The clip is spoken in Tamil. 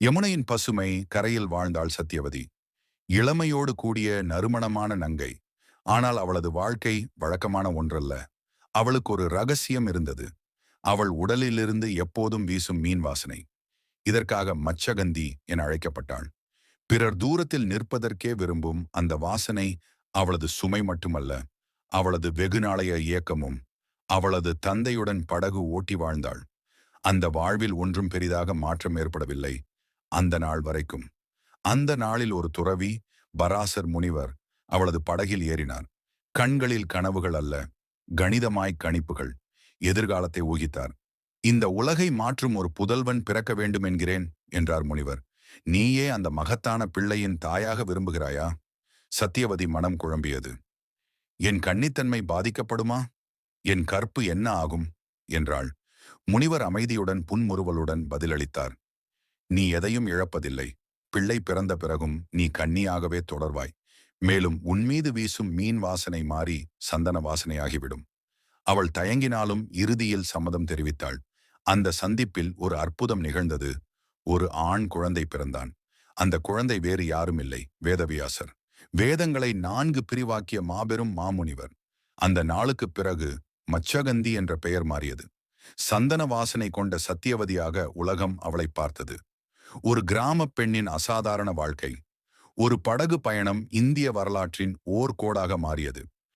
யமுனையின் பசுமை கரையில் வாழ்ந்தாள் சத்தியவதி இளமையோடு கூடிய நறுமணமான நங்கை. ஆனால் அவளது வாழ்க்கை வழக்கமான ஒன்றல்ல. அவளுக்கு ஒரு ரகசியம் இருந்தது. அவள் உடலிலிருந்து எப்போதும் வீசும் மீன் வாசனை. இதற்காக மச்சகந்தி என அழைக்கப்பட்டாள். பிறர் தூரத்தில் நிற்பதற்கே விரும்பும் அந்த வாசனை அவளது சுமை மட்டுமல்ல அவளது வெகுநாளைய இயக்கமும் அவளது தந்தையுடன் படகு ஓட்டி வாழ்ந்தாள். அந்த வாழ்வில் ஒன்றும் பெரிதாக மாற்றம் ஏற்படவில்லை. அந்த நாள் வரைக்கும். அந்த நாளில் ஒரு துறவி பராசர் முனிவர் அவளது படகில் ஏறினார். கண்களில் கனவுகள் அல்ல கணிதமாய் கணிப்புகள். எதிர்காலத்தை ஊகித்தார். இந்த உலகை மாற்றும் ஒரு புதல்வன் பிறக்க வேண்டும் என்கிறேன் என்றார் முனிவர். நீயே அந்த மகத்தான பிள்ளையின் தாயாக விரும்புகிறாயா? சத்தியவதி மனம் குழம்பியது. என் கன்னித்தன்மை பாதிக்கப்படுமா? என் கற்பு என்ன ஆகும்? என்றாள். முனிவர் அமைதியுடன் புன்முறுவலுடன் பதிலளித்தார். நீ எதையும் இழப்பதில்லை. பிள்ளை பிறந்த பிறகும் நீ கண்ணியாகவே தொடர்வாய். மேலும் உன்மீது வீசும் மீன் வாசனை மாறி சந்தன வாசனையாகிவிடும். அவள் தயங்கினாலும் இறுதியில் சம்மதம் தெரிவித்தாள். அந்த சந்திப்பில் ஒரு அற்புதம் நிகழ்ந்தது. ஒரு ஆண் குழந்தை பிறந்தான். அந்த குழந்தை வேறு யாரும் இல்லை வேதவியாசர். வேதங்களை நான்கு பிரிவாக்கிய மாபெரும் மாமுனிவர். அந்த நாளுக்குப் பிறகு மச்சகந்தி என்ற பெயர் மாறியது. சந்தன வாசனை கொண்ட சத்தியவதியாக உலகம் அவளை பார்த்தது. ஒரு கிராம பெண்ணின் அசாதாரண வாழ்க்கை ஒரு படகு பயணம் இந்திய வரலாற்றின் ஓர் கோடாக மாறியது.